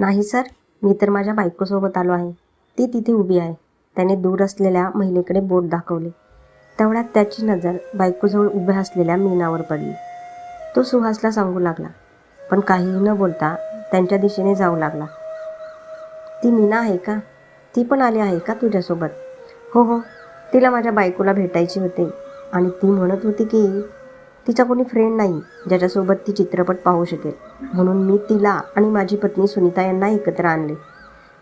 नाही सर मी तर माझ्या बायकोसोबत आलो आहे. ती तिथे उभी आहे. त्याने दूर असलेल्या महिलेकडे बोट दाखवले. तेवढ्यात त्याची नजर बायकोजवळ उभ्या असलेल्या मीनावर पडली. तो सुहासला सांगू लागला पण काहीही न बोलता त्यांच्या दिशेने जाऊ लागला. ती मीना आहे का? ती पण आली आहे का तुझ्यासोबत? हो हो. तिला माझ्या बायकोला भेटायची होते आणि ती म्हणत होती की तिचा कोणी फ्रेंड नाही ज्याच्यासोबत ती चित्रपट पाहू शकेल. म्हणून मी तिला आणि माझी पत्नी सुनीता यांना एकत्र आणले.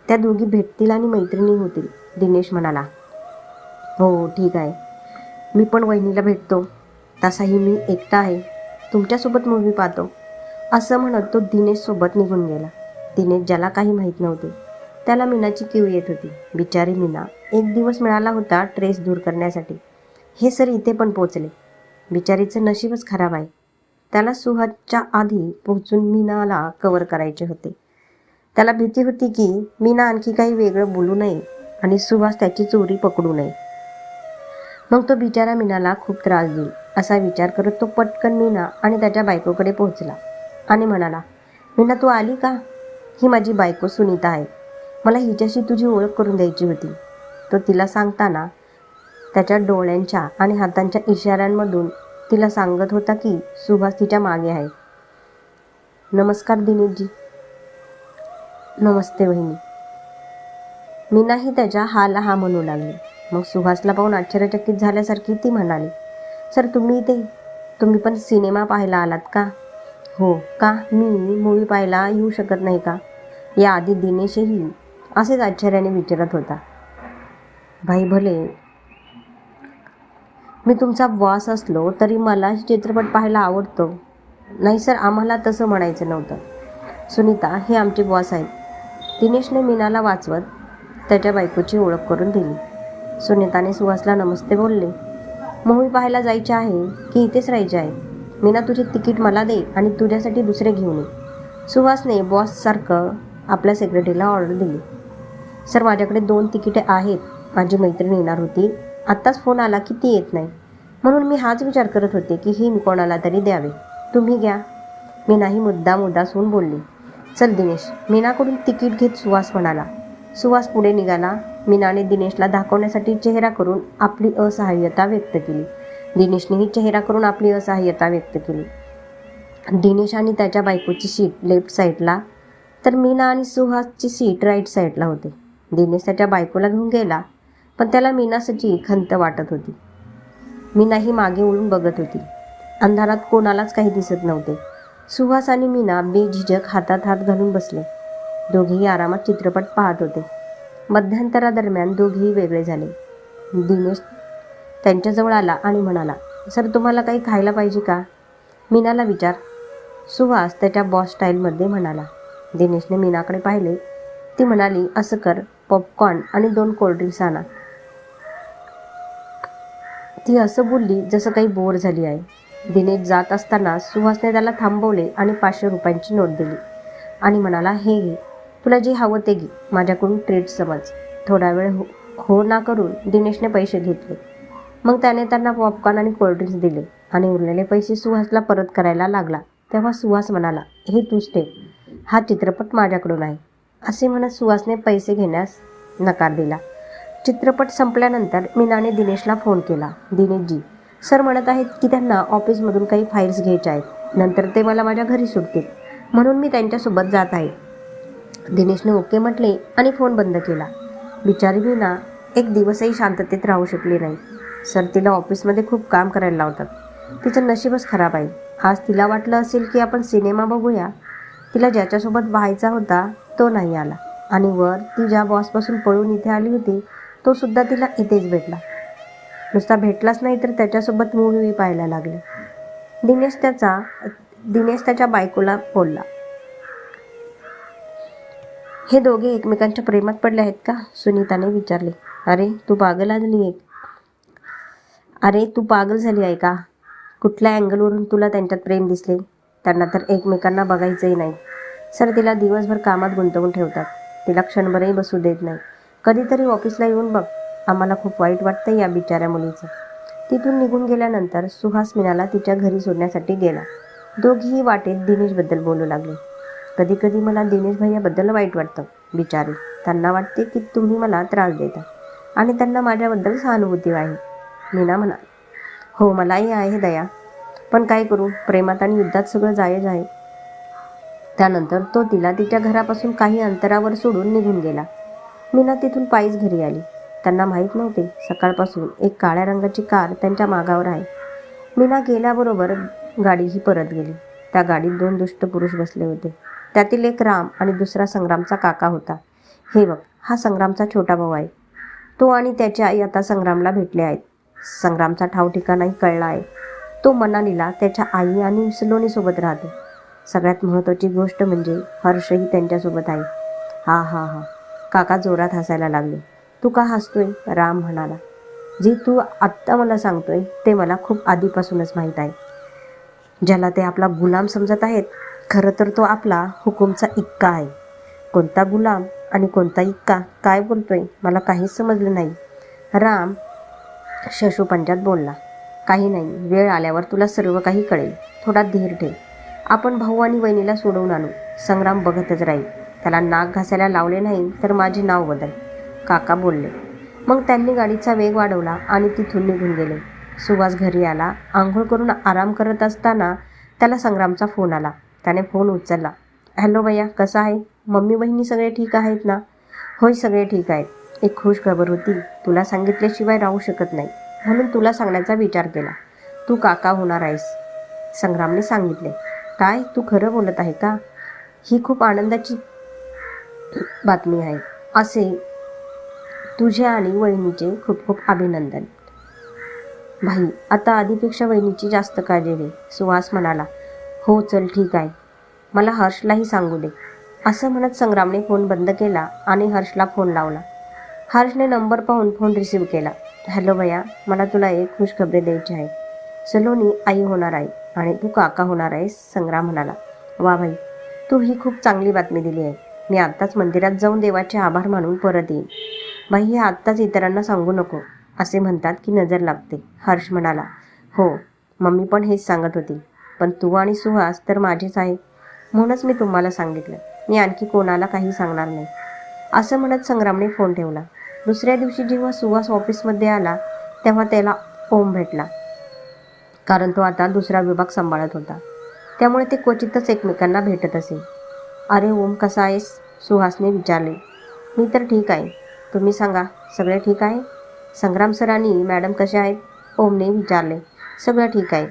त्या दोघी भेटतील आणि मैत्रिणी होतील दिनेश म्हणाला. हो ठीक आहे. मी पण वहिनीला भेटतो. तसाही मी एकटा आहे. तुमच्यासोबत मूवी पाहतो. असं म्हणत तो दिनेशसोबत निघून गेला. दिनेश ज्याला काही माहीत नव्हते त्याला मीनाची किव येत होती. बिचारी मीना एक दिवस मिळाला होता ट्रेस दूर करण्यासाठी. हे सर इथे पण पोचले बिचारीचं नशीबच खराब आहे. त्याला सुहासच्या आधी पोहोचून मीनाला कवर करायचे होते. त्याला भीती होती की मीना आणखी काही वेगळं बोलू नये आणि सुहास त्याची चोरी पकडू नये. मग तो बिचारा मीनाला खूप त्रास देईल असा विचार करत तो पटकन मीना आणि त्याच्या बायकोकडे पोहोचला आणि म्हणाला मीना तू आली का? ही माझी बायको सुनीता आहे. मला हिच्याशी तुझी ओळख करून द्यायची होती. तो तिला सांगताना त्याच्या डोळ्यांच्या आणि हातांच्या इशाऱ्यांमधून तिला सांगत होता की सुभाष तिच्यामागे आहे. नमस्कार दिनेशजी. नमस्ते बहिनी मी नाही त्याच्या हाला हा म्हणू लागली. मग सुभाषला पाहून आश्चर्यचकित झाल्यासारखी ती म्हणाली सर तुम्ही इथे तुम्ही पण सिनेमा पाहायला आलात का? हो का? मी मूवी पाहायला येऊ शकत नाही का? याआधी दिनेशही असेच आश्चर्याने विचारत होता. भाई भले मी तुमचा बॉस असलो तरी मला चित्रपट पाहायला आवडतो. नाही सर आम्हाला तसं म्हणायचं नव्हतं. सुनीता हे आमचे बॉस आहेत. दिनेशने मीनाला वाचवत त्याच्या बायकोची ओळख करून दिली. सुनीताने सुहासला नमस्ते बोलले. मूवी पाहायला जायचे आहे की इथेच राहायचे आहे. मीना तुझे तिकीट मला दे आणि तुझ्यासाठी दुसरे घेऊन ये. सुहासने बॉससारखं आपल्या सेक्रेटरीला ऑर्डर दिली. सर माझ्याकडे दोन तिकिटे आहेत. माझी मैत्रीण येणार होती. आत्ताच फोन आला की ती येत नाही. म्हणून मी हाच विचार करत होते की ही मी कोणाला तरी द्यावे. तुम्ही घ्या. मी नाही मुद्दा मुद्दासून बोलली. चल दिनेश मीनाकडून तिकीट घेत सुहास म्हणाला. सुहास पुढे निघाला. मीनाने दिनेशला दाखवण्यासाठी चेहरा करून आपली असहाय्यता व्यक्त केली. दिनेशनेही चेहरा करून आपली असहाय्यता व्यक्त केली. दिनेश आणि त्याच्या बायकोची सीट लेफ्ट साईडला तर मीना आणि सुहासची सीट राईट साईडला होते. दिनेश त्याच्या बायकोला घेऊन गेला पण त्याला मीनासाठी खंत वाटत होती. मीनाही मागे वळून बघत होती. अंधारात कोणालाच काही दिसत नव्हते. सुहास आणि मीना बेझिजक हातात हात घालून बसले. दोघेही आरामात चित्रपट पाहत होते. मध्यंतरादरम्यान दोघेही वेगळे झाले. दिनेश त्यांच्याजवळ आला आणि म्हणाला सर तुम्हाला काही खायला पाहिजे का? मीनाला विचार. सुहास त्याच्या बॉस स्टाईलमध्ये म्हणाला. दिनेशने मीनाकडे पाहिले. ती म्हणाली असं कर पॉपकॉर्न आणि दोन कोल्ड्रिंक्स आणा. ती असं बोलली जसं काही बोर झाली आहे. दिनेश जात असताना सुहासने त्याला थांबवले आणि पाचशे रुपयांची नोट दिली. आणि म्हणाला हे घे. तुला जे हवं ते घे. माझ्याकडून ट्रीट समज. थोडा वेळ हो हो ना करून दिनेशने पैसे घेतले. मग त्याने त्यांना पॉपकॉर्न आणि कोल्ड्रिंक्स दिले आणि उरलेले पैसे सुहासला परत करायला लागला. तेव्हा सुहास म्हणाला हे तूच ठेव. हा चित्रपट माझ्याकडून आहे. असे म्हणत सुहासने पैसे घेण्यास नकार दिला. चित्रपट संपल्यानंतर मीनाने दिनेशला फोन केला. दिनेशजी सर म्हणत आहेत की त्यांना ऑफिसमधून काही फाईल्स घ्यायच्या आहेत. नंतर ते मला माझ्या घरी सुटतील म्हणून मी त्यांच्यासोबत जात आहे. दिनेशने ओके म्हटले आणि फोन बंद केला. बिचारी मीना एक दिवसही शांततेत राहू शकली नाही. सर तिला ऑफिसमध्ये खूप काम करायला लावतात. तिचं नशीबच खराब आहे. आज तिला वाटलं असेल की आपण सिनेमा बघूया. तिला ज्याच्यासोबत पाहायचा होता तो नाही आला. आणि वर ती ज्या बॉसपासून पळून इथे आली होती तो सुद्धा तिला इथेच भेटला. नुसता भेटलाच नाही तर त्याच्यासोबत मूवी पाहायला लागले. दिनेश त्याचा दिनेश त्याच्या बायकोला बोलला. हे दोघे एकमेकांच्या प्रेमात पडले आहेत का? सुनीताने विचारले. अरे तू पागल आली आहे. अरे तू पागल झाली आहे का? कुठल्या अँगलवरून तुला त्यांच्यात प्रेम दिसले? त्यांना तर एकमेकांना बघायचंही नाही. सर तिला दिवसभर कामात गुंतवून ठेवतात. तिला क्षणभरही बसू देत नाही. कधीतरी ऑफिसला येऊन बघ. आम्हाला खूप वाईट वाटतं या बिचाऱ्या मुलीचं. तिथून निघून गेल्यानंतर सुहास मीनाला तिच्या घरी सोडण्यासाठी गेला. दोघीही वाटेत दिनेशबद्दल बोलू लागले. कधी कधी मला दिनेश भैयाबद्दल वाईट वाटतं बिचारे. त्यांना वाटते की तुम्ही मला त्रास देता. आणि त्यांना माझ्याबद्दल सहानुभूती आहे. मीना म्हणा हो मलाही आहे दया. पण काय करू? प्रेमात आणि युद्धात सगळं जायज आहे. त्यानंतर तो तिला तिच्या घरापासून काही अंतरावर सोडून निघून गेला. मीना तिथून पायीच घरी आली. त्यांना माहीत नव्हते सकाळपासून एक काळ्या रंगाची कार त्यांच्या मागावर आहे. मीना गेल्याबरोबर गाडीही परत गेली. त्या गाडीत दोन दुष्ट पुरुष बसले होते. त्यातील एक राम आणि दुसरा संग्रामचा काका होता. हे बघ हा संग्रामचा छोटा भाऊ आहे. तो आणि त्याची आई आता संग्रामला भेटले आहेत. संग्रामचा ठाव ठिकाणाही कळला आहे. तो मनालीला त्याच्या आई आणि सलोनीसोबत राहतो. सगळ्यात महत्त्वाची गोष्ट म्हणजे हर्षही त्यांच्यासोबत आहे. हा हा हा. काका जोरात हसायला लागले. तू का हसतोय? राम म्हणाला. जे तू आत्ता मला सांगतोय ते मला खूप आधीपासूनच माहीत आहे. ज्याला ते आपला गुलाम समजत आहेत खरं तर तो आपला हुकुमचा इक्का आहे. कोणता गुलाम आणि कोणता इक्का काय बोलतोय मला काहीच समजलं नाही. राम शशुपंजात बोलला. काही नाही वेळ आल्यावर तुला सर्व काही कळेल. थोडा धीर ठेव. आपण भाऊ आणि वहिनीला सोडवून आणू. संग्राम बघतच राहील. त्याला नाक घासायला लावले नाही तर माझे नाव बदल. काका बोलले. मग त्यांनी गाडीचा वेग वाढवला आणि तिथून निघून गेले. सुभाष घरी आला आंघोळ करून आराम करत असताना त्याला संग्रामचा फोन आला. त्याने फोन उचलला. हॅलो भैया कसा आहे? मम्मी बहिणी सगळे ठीक आहेत ना? होय सगळे ठीक आहेत. एक खुश खबर होती. तुला सांगितल्याशिवाय राहू शकत नाही. म्हणून तुला सांगण्याचा विचार केला. तू काका होणार आहेस संग्रामने सांगितले. काय? तू खरं बोलत आहे का? ही खूप आनंदाची बातमी आहे. असे तुझे आणि वहिनीचे खूप खूप अभिनंदन. भाई आता आधीपेक्षा वहिनीची जास्त काळजी घे सुहास म्हणाला. हो चल ठीक आहे. मला हर्षलाही सांगू दे. असं म्हणत संग्रामने फोन बंद केला आणि हर्षला फोन लावला. हर्षने नंबर पाहून फोन रिसीव केला. हॅलो भैया मला तुला एक खुशखबरी द्यायची आहे. सलोनी आई होणार आहे आणि तू काका होणार आहेस संग्राम म्हणाला. वा भाई तू ही खूप चांगली बातमी दिली आहे. मी आत्ताच मंदिरात जाऊन देवाचे आभार मानून परत येईन. बाई हे आत्ताच इतरांना सांगू नको असे म्हणतात की नजर लागते. हर्ष म्हणाला हो मम्मी पण हेच सांगत होती. पण तू आणि सुहास तर माझेच आहे. म्हणूनच मी तुम्हाला सांगितलं. मी आणखी कोणाला काही सांगणार नाही. असं म्हणत संग्रामने फोन ठेवला. दुसऱ्या दिवशी जेव्हा सुहास ऑफिसमध्ये आला तेव्हा त्याला ओम भेटला. कारण तो आता दुसरा विभाग सांभाळत होता. त्यामुळे ते क्वचितच एकमेकांना भेटत असे. अरे ओम कसा आहेस? सुहासने विचारले. मी तर ठीक आहे. तुम्ही सांगा सगळे ठीक आहे? संग्राम सर आणि मॅडम कसे आहेत? ओमने विचारले. सगळं ठीक आहे.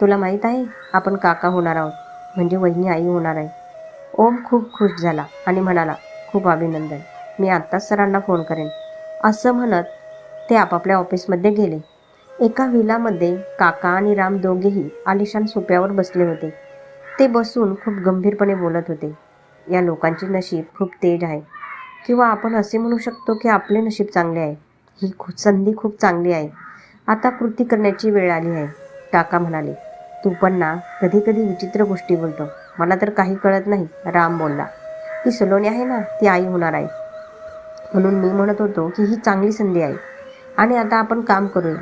तुला माहीत आहे आपण काका होणार आहोत. म्हणजे वहिनी आई होणार आहे. ओम खूप खुश झाला आणि म्हणाला खूप अभिनंदन. मी आत्ताच सरांना फोन करेन. असं म्हणत ते आपापल्या ऑफिसमध्ये गेले. एका विलामध्ये काका आणि राम दोघेही आलिशान सोप्यावर बसले होते. ते बसून खूप गंभीरपणे बोलत होते. या लोकांचे नशीब खूप तेज आहे. किंवा आपण असे म्हणू शकतो की आपले नशीब चांगले आहे. ही खूप संधी खूप चांगली आहे. आता कृती करण्याची वेळ आली आहे. काका म्हणाले तू पण ना कधी कधी विचित्र गोष्टी बोलतो. मला तर काही कळत नाही. राम बोलला ती सलोनी आहे ना ती आई होणार आहे. म्हणून मी म्हणत होतो की ही चांगली संधी आहे. आणि आता आपण काम करूया.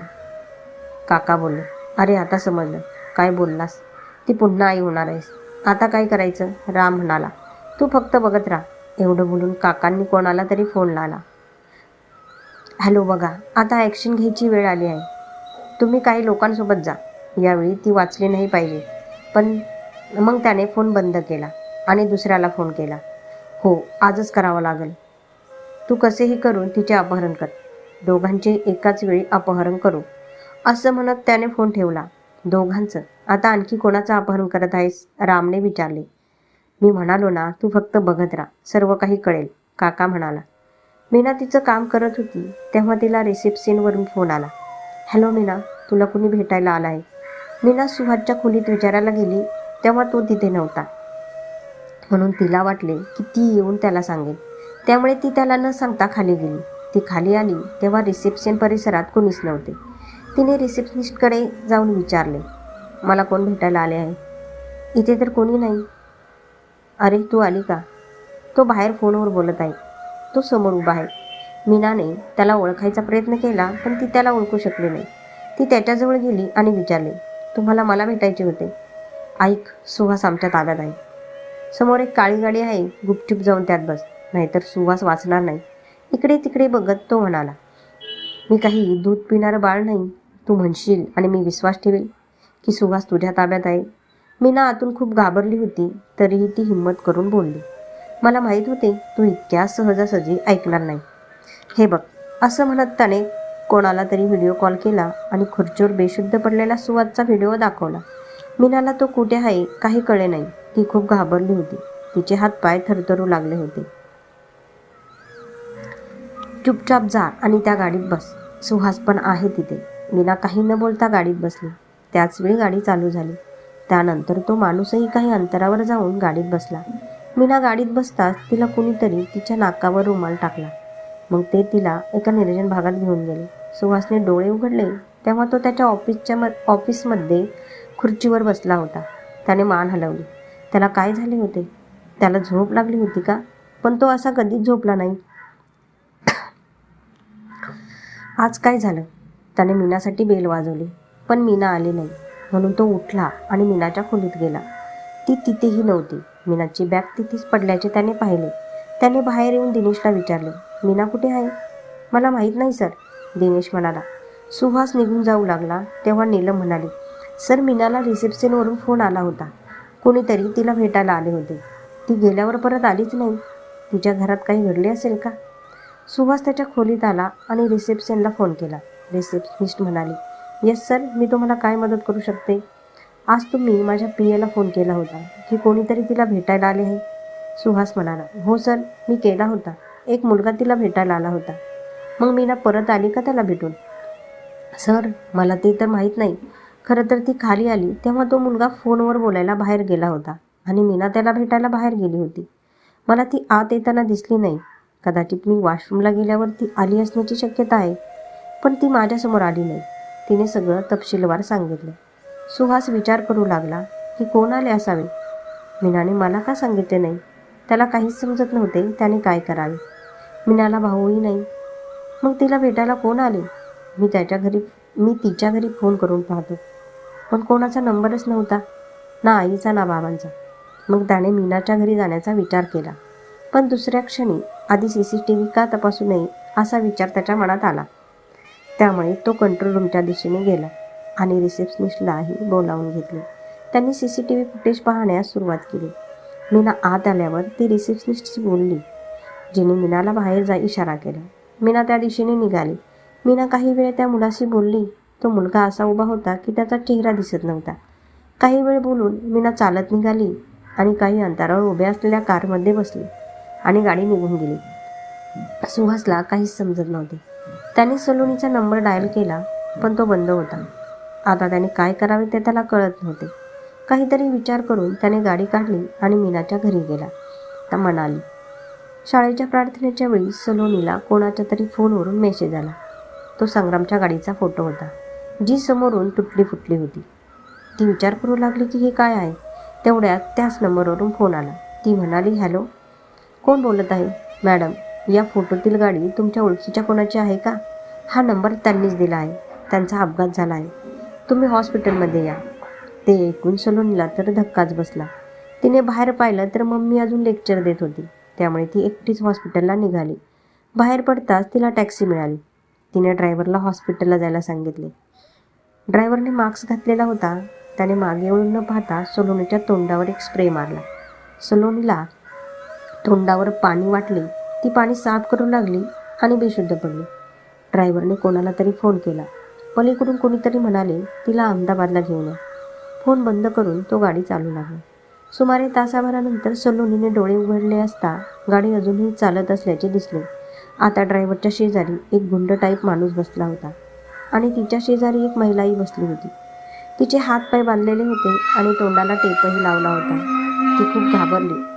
काका बोलले अरे आता समजलं. काय बोललास? ती पुन्हा आई होणार आहेस. आता काय करायचं? राम म्हणाला तू फक्त बघत राहा. एवढं बोलून काकांनी कोणाला तरी फोन लावला. हॅलो बघा आता ॲक्शन घ्यायची वेळ आली आहे. तुम्ही काही लोकांसोबत जा. यावेळी ती वाचली नाही पाहिजे. पण मग त्याने फोन बंद केला आणि दुसऱ्याला फोन केला. हो आजच करावं लागेल. तू कसेही करून तिचे अपहरण कर. दोघांचे एकाच वेळी अपहरण करू. असं म्हणत त्याने फोन ठेवला. दोघांचं? आता आणखी कोणाचं अपहरण करत आहेस? रामने विचारले. मी म्हणालो ना तू फक्त बघत राहा. सर्व काही कळेल काका म्हणाला. मीना तिचं काम करत होती तेव्हा तिला रिसेप्शनवरून फोन आला. हॅलो मीना तुला कुणी भेटायला आला आहे? मीना सुहासच्या खोलीत विचारायला गेली तेव्हा तो तिथे नव्हता. म्हणून तिला वाटले की ती येऊन त्याला सांगेल. त्यामुळे ती त्याला न सांगता खाली गेली. ती खाली आली तेव्हा रिसेप्शन परिसरात कोणीच नव्हते. तिने रिसेप्शनिस्टकडे जाऊन विचारले मला कोण भेटायला आले आहे? इथे तर कोणी नाही. अरे तू आली का? तो बाहेर फोनवर बोलत आहे. तो समोर उभा आहे. मीनाने त्याला ओळखायचा प्रयत्न केला पण ती त्याला ओळखू शकली नाही. ती त्याच्याजवळ गेली आणि विचारले तुम्हाला मला भेटायचे होते. ऐक सुहास आमच्या ताब्यात आहे. समोर एक काळी गाडी आहे. गुपचूप जाऊन त्यात बस. नाहीतर सुवास वाचणार नाही. इकडे तिकडे बघत तो म्हणाला. मी काही दूध पिणारं बाळ नाही. तू म्हणशील आणि मी विश्वास ठेवेल की सुहास तुझ्या ताब्यात आहे. मी ना आतून खूप घाबरली होती तरीही ती हिंमत करून बोलली. मला माहीत होते तू इतक्या सहजासहजी ऐकणार नाही. हे बघ असं म्हणत त्याने कोणाला तरी व्हिडिओ कॉल केला आणि खुर्चीवर बेशुद्ध पडलेला सुवादचा व्हिडिओ दाखवला. मीनाला तो कुठे आहे काही कळे नाही. ती खूप घाबरली होती. तिचे हात पाय थरथरू लागले होते. चुपचाप जा आणि त्या गाडीत बस. सुहास पण आहे तिथे. मीना काही न बोलता गाडीत बसली. त्याच वेळी गाडी चालू झाली. त्यानंतर तो माणूसही काही अंतरावर जाऊन गाडीत बसला. मीना गाडीत बसताच तिला कुणीतरी तिच्या नाकावर रुमाल टाकला. मग ते तिला एका निर्जन भागात घेऊन गेले. सुहासने डोळे उघडले तेव्हा तो त्याच्या ऑफिसच्या म ऑफिसमध्ये खुर्चीवर बसला होता. त्याने मान हलवली. त्याला काय झाले होते? त्याला झोप लागली होती का? पण तो असा कधीच झोपला नाही. आज काय झालं? त्याने मीनासाठी बेल वाजवली पण मीना आली नाही. म्हणून तो उठला आणि मीनाच्या खोलीत गेला. ती तिथेही नव्हती. मीनाची बॅग तिथेच पडल्याचे त्याने पाहिले. त्याने बाहेर येऊन दिनेशला विचारले मीना कुठे आहे? मला माहीत नाही सर. दिनेश म्हणाला. सुहास निघून जाऊ लागला तेव्हा नीलम म्हणाली सर मीनाला रिसेप्शनवरून फोन आला होता. कोणीतरी तिला भेटायला आले होते. ती गेल्यावर परत आलीच नाही. तिच्या घरात काही घडले असेल का? सुहास त्याच्या खोलीत आला आणि रिसेप्शनला फोन केला. रिसेप्शनिस्ट म्हणाली येस सर मी तुम्हाला काय मदत करू शकते? आज तुम्ही माझ्या प्रियेला फोन केला होता की कोणीतरी तिला भेटायला आले आहे. सुहास म्हणाला हो सर मी केला होता. एक मुलगा तिला भेटायला आला होता. मग मी ना परत आली का त्याला भेटून? सर मला ते तर माहीत नाही. खरं तर ती खाली आली तेव्हा तो मुलगा फोनवर बोलायला बाहेर गेला होता आणि मीना त्याला भेटायला बाहेर गेली होती. मला ती आत येताना दिसली नाही. कदाचित मी वॉशरूमला गेल्यावर ती आली असण्याची शक्यता आहे. पण ती माझ्यासमोर आली नाही. तिने सगळं तपशीलवार सांगितलं. सुहास विचार करू लागला की कोण आले असावे? मीनाने मला का सांगितले नाही? त्याला काहीच समजत नव्हते त्याने काय करावे. मीनाला भाऊही नाही. मग तिला भेटायला कोण आले? मी त्याच्या घरी मी तिच्या घरी फोन करून पाहतो. पण कोणाचा नंबरच नव्हता. ना आईचा ना बाबांचा. मग त्याने मीनाच्या घरी जाण्याचा विचार केला. पण दुसऱ्या क्षणी आधी सी सी टी व्ही का तपासू नये असा विचार त्याच्या मनात आला. त्यामुळे तो कंट्रोल रूमच्या दिशेने गेला आणि रिसेप्शनिस्टलाही बोलावून घेतले. त्यांनी C C T V footage पाहण्यास सुरुवात केली. मीना आत आल्यावर ती रिसेप्शनिस्टशी बोलली जिने मीनाला बाहेर जा इशारा केला. मीना त्या दिशेने निघाली. मीना काही वेळ त्या मुलाशी बोलली. तो मुलगा असा उभा होता की त्याचा चेहरा दिसत नव्हता. काही वेळ बोलून मीना चालत निघाली आणि काही अंतरावर उभ्या असलेल्या कारमध्ये बसली आणि गाडी निघून गेली. सुहासला काहीच समजत नव्हते. त्याने सलोनीचा नंबर डायल केला पण तो बंद होता. आता त्याने काय करावे ते त्याला कळत नव्हते. काहीतरी विचार करून त्याने गाडी काढली आणि मीनाच्या घरी गेला. तर म्हणाली शाळेच्या प्रार्थनेच्या वेळी सलोनीला कोणाच्या तरी फोनवरून मेसेज आला. तो संग्रामच्या गाडीचा फोटो होता जी समोरून तुटली फुटली होती. ती विचार करू लागली की हे काय आहे? तेवढ्यात त्याच नंबरवरून फोन आला. ती म्हणाली हॅलो कोण बोलत आहे? मॅडम या फोटोतील गाडी तुमच्या ओळखीच्या कोणाची आहे का? हा नंबर त्यांनीच दिला आहे. त्यांचा अपघात झाला आहे. तुम्ही हॉस्पिटलमध्ये या. ते ऐकून सलोनीला तर धक्काच बसला. तिने बाहेर पाहिलं तर मम्मी अजून लेक्चर देत होती. त्यामुळे ती एकटीच हॉस्पिटलला निघाली. बाहेर पडताच तिला टॅक्सी मिळाली. तिने ड्रायव्हरला हॉस्पिटलला जायला सांगितले. ड्रायव्हरने मास्क घातलेला होता. त्याने मागे वळून न पाहता सलोनीच्या तोंडावर एक स्प्रे मारला. सलोनीला तोंडावर पाणी वाटले. ती पाणी साफ करू लागली आणि बेशुद्ध पडली. ड्रायव्हरने कोणाला तरी फोन केला. पलीकडून कोणीतरी म्हणाले तिला अहमदाबादला घेऊन या. फोन बंद करून तो गाडी चालू लागला. सुमारे तासाभरानंतर सलोनीने डोळे उघडले असता गाडी अजूनही चालत असल्याचे दिसले. आता ड्रायव्हरच्या शेजारी एक गुंड टाईप माणूस बसला होता आणि तिच्या शेजारी एक महिलाही बसली होती. तिचे हात पाय बांधलेले होते आणि तोंडाला टेपही लावला होता. ती खूप घाबरली.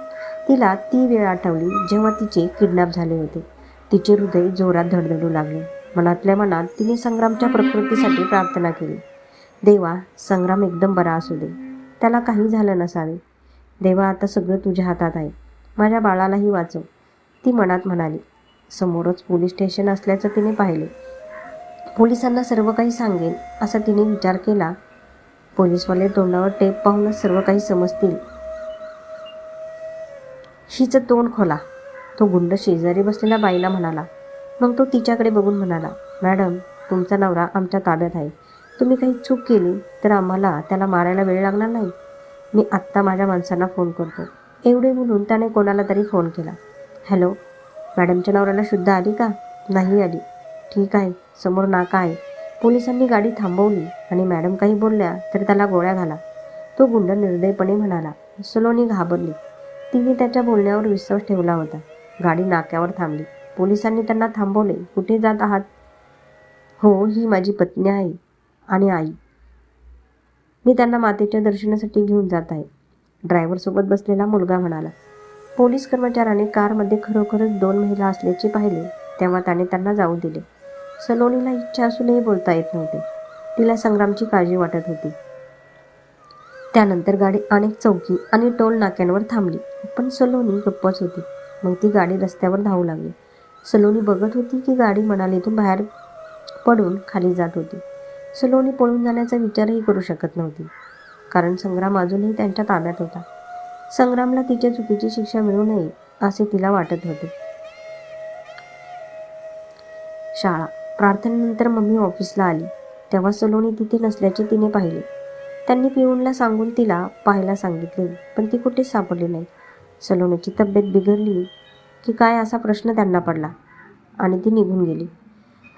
तिला ती वेळ आठवली जेव्हा तिचे किडनॅप झाले होते. तिचे हृदय जोरात धडधडू लागले. मनातल्या मनात तिने संग्रामच्या प्रकृतीसाठी प्रार्थना केली. देवा संग्राम एकदम बरा असू दे. त्याला काही झालं नसावे. देवा आता सगळं तुझ्या हातात आहे. माझ्या बाळालाही वाचव. ती मनात म्हणाली. समोरच पोलीस स्टेशन असल्याचं तिने पाहिले. पोलिसांना सर्व काही सांगेल असा तिने विचार केला. पोलीसवाले तोंडावर टेप पाहूनच सर्व काही समजतील. हिचं तोंड खोला. तो गुंड शेजारी बसलेल्या बाईला म्हणाला मग तो तिच्याकडे बघून म्हणाला मॅडम तुमचा नवरा आमच्या ताब्यात आहे. तुम्ही काही चूक केली तर आम्हाला त्याला मारायला वेळ लागणार नाही. मी आत्ता माझ्या माणसांना फोन करतो. एवढे बोलून त्याने कोणाला तरी फोन केला. हॅलो मॅडमच्या नवऱ्याला शुद्ध आली का? नाही आली. ठीक आहे समोर नाका आहे. पोलिसांनी गाडी थांबवली आणि मॅडम काही बोलल्या तर त्याला गोळ्या घाला. तो गुंड निर्दयपणे म्हणाला सलोनी घाबरली. तिने त्याच्या बोलण्यावर विश्वास ठेवला होता. गाडी नाक्यावर थांबली. पोलिसांनी त्यांना थांबवले. कुठे जात आहात? हो ही माझी पत्नी आहे आणि आई. मी त्यांना मातेच्या दर्शनासाठी घेऊन जात आहे. ड्रायव्हरसोबत बसलेला मुलगा म्हणाला पोलीस कर्मचाऱ्याने कारमध्ये खरोखरच दोन महिला असल्याचे पाहिले. तेव्हा त्याने त्यांना जाऊ दिले. सलोनीला इच्छा असूनही बोलता येत नव्हते. तिला संग्रामची काळजी वाटत होती. त्यानंतर गाडी अनेक चौकी आणि टोल नाक्यांवर थांबली. पण सलोनी गप्पच होती. मग ती गाडी रस्त्यावर धावू लागली. सलोनी बघत होती की गाडी मनालीतून बाहेर पडून खाली जात होती. सलोनी पळून जाण्याचा विचारही करू शकत नव्हती. कारण संग्राम अजूनही त्यांच्या ताब्यात होता. संग्रामला तिच्या चुकीची शिक्षा मिळू नये असे तिला वाटत होते. शाळा. प्रार्थनेनंतर मम्मी ऑफिसला आली. तेव्हा सलोनी तिथे नसल्याचे तिने पाहिले. त्यांनी पिऊनला सांगून तिला पाहायला सांगितले पण ती कुठेच सापडली नाही सलोनीची तब्येत बिघडली की काय असा प्रश्न त्यांना पडला आणि ती निघून गेली.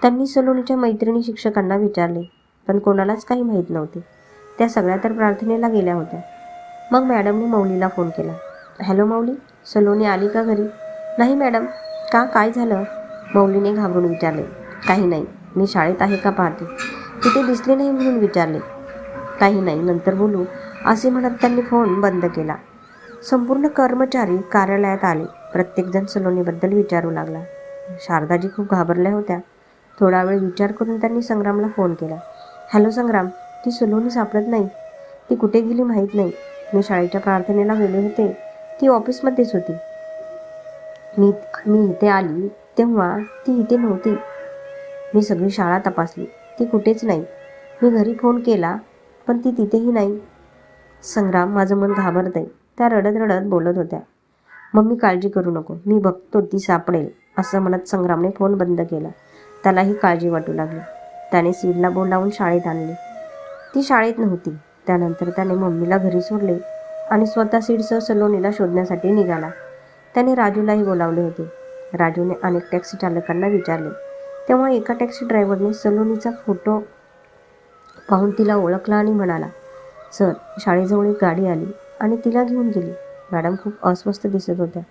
त्यांनी सलोनीच्या मैत्रिणी शिक्षकांना विचारले पण कोणालाच काही माहीत नव्हते. त्या सगळ्या तर प्रार्थनेला गेल्या होत्या. मग मॅडमने मौलीला फोन केला. हॅलो मौली सलोनी आली का घरी? नाही मॅडम. का? काय झालं? मौलीने घाबरून विचारले. काही नाही मी शाळेत आहे का पाहते. तिथे दिसले नाही म्हणून विचारले. काही नाही नंतर बोलू. असे म्हणत त्यांनी फोन बंद केला. संपूर्ण कर्मचारी कार्यालयात आले. प्रत्येकजण सलोनीबद्दल विचारू लागला. शारदाजी खूप घाबरल्या होत्या. थोडा वेळ विचार करून त्यांनी संग्रामला फोन केला. हॅलो संग्राम ती सलोनी सापडत नाही. ती कुठे गेली माहीत नाही. मी शाळेच्या प्रार्थनेला गेले होते. ती ऑफिसमध्येच होती. मी मी इथे आली तेव्हा ती इथे नव्हती. मी सगळी शाळा तपासली. ती कुठेच नाही. मी घरी फोन केला पण ती तिथेही नाही. संग्राम माझं मन घाबरत आहे त्या रडत रडत बोलत होत्या. मम्मी काळजी करू नको. मी बघतो ती सापडेल. असं म्हणत संग्रामने फोन बंद केला. त्यालाही काळजी वाटू लागली. त्याने सीडला बोलावून शाळेत आणली. ती शाळेत नव्हती. त्यानंतर त्याने मम्मीला घरी सोडले आणि स्वतः सीडसह सलोनीला शोधण्यासाठी निघाला. त्याने राजूलाही बोलावले होते. राजूने अनेक टॅक्सी चालकांना विचारले. तेव्हा एका टॅक्सी ड्रायव्हरने सलोनीचा फोटो पाहून तिला ओळखला आणि म्हणाला सर शाळेजवळ एक गाडी आली. आणि तिला घेऊन गेली. मॅडम खूप अस्वस्थ दिसत होत्या.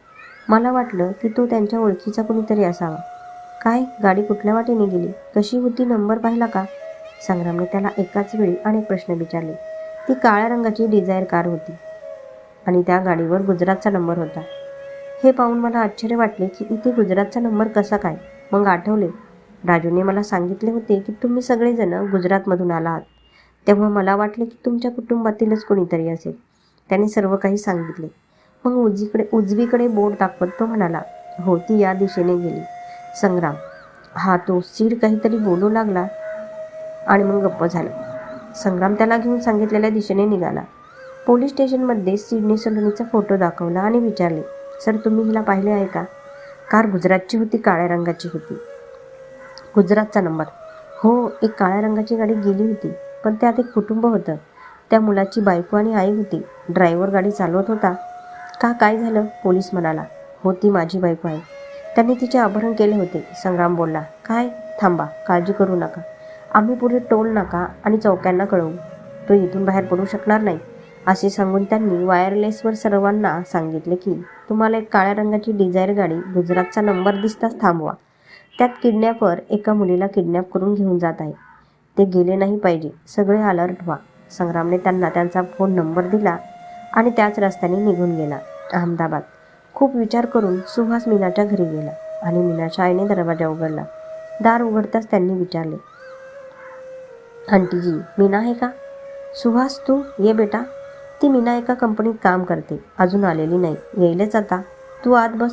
मला वाटलं की तो त्यांच्या ओळखीचा कुणीतरी असावा. काय? गाडी कुठल्या वाटेने गेली? कशी होती? नंबर पाहिला का? संग्रामने त्याला एकाच वेळी अनेक प्रश्न विचारले. ती काळ्या रंगाची डिझायर कार होती. आणि त्या गाडीवर गुजरातचा नंबर होता. हे पाहून मला आश्चर्य वाटले की इथे गुजरातचा नंबर कसा काय? मग आठवले. राजूने मला सांगितले होते की तुम्ही सगळेजण गुजरातमधून आला आहात तेव्हा मला वाटले की तुमच्या कुटुंबातीलच कोणीतरी असेल. त्याने सर्व काही सांगितले. मग उजवीकडे उजवीकडे बोट दाखवत तो म्हणाला हो ती या दिशेने गेली. संग्राम हा तो सीड काहीतरी बोलू लागला आणि मग गप्प झालं. संग्राम त्याला घेऊन सांगितलेल्या दिशेने निघाला. पोलीस स्टेशनमध्ये सीडने सलोनीचा फोटो दाखवला आणि विचारले सर तुम्ही हिला पाहिले आहे का? कार गुजरातची होती काळ्या रंगाची होती. गुजरातचा नंबर. हो एक काळ्या रंगाची गाडी गेली होती पण त्यात एक कुटुंब होतं. त्या मुलाची बायको आणि आई होती. ड्रायव्हर गाडी चालवत होता. का काय झालं? पोलीस म्हणाला. हो ती माझी बायको आहे. त्यांनी तिचे अपहरण केले होते. संग्राम बोलला काय? थांबा काळजी करू नका. आम्ही पुढे टोल नाका आणि चौक्यांना कळवू. तो इथून बाहेर पडू शकणार नाही. असे सांगून त्यांनी वायरलेसवर सर्वांना सांगितले की तुम्हाला एक काळ्या रंगाची डिझायर गाडी गुजरातचा नंबर दिसताच थांबवा. त्यात किडनॅपर एका मुलीला किडनॅप करून घेऊन जात आहे. ते गेले नाही पाहिजे. सगळे अलर्ट व्हा. संग्रामने त्यांना त्यांचा फोन नंबर दिला आणि त्याच रस्त्याने निघून गेला. अहमदाबाद. खूप विचार करून सुहास मीनाच्या घरी गेला आणि मीनाच्या आईने दरवाजा उघडला. दार उघडताच त्यांनी विचारले आंटीजी मीना आहे का? सुहास तू? ये बेटा. ती मीना एका कंपनीत काम करते. अजून आलेली नाही. येईलच आता. तू आत बस.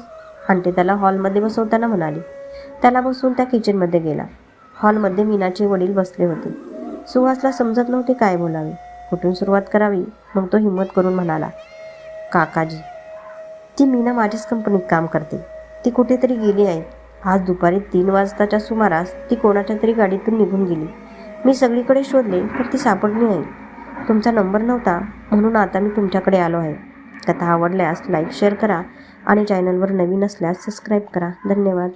आंटी त्याला हॉलमध्ये बसवताना म्हणाली. त्याला बसून त्या किचनमध्ये गेला. हॉलमध्ये मीनाचे वडील बसले होते. सुहासला समजत नव्हते काय बोलावे. कुठून सुरुवात करावी? मग तो हिंमत करून म्हणाला काकाजी ती मीना माझ्याच कंपनीत काम करते. ती कुठेतरी गेली आहे. आज दुपारी तीन वाजताच्या सुमारास ती कोणाच्या तरी गाडीतून निघून गेली. मी सगळीकडे शोधले पण ती सापडली नाही. तुमचा नंबर नव्हता म्हणून आता मी तुमच्याकडे आलो आहे. कथा आवडल्यास लाईक शेअर करा आणि चॅनलवर नवीन असल्यास सबस्क्राईब करा. धन्यवाद.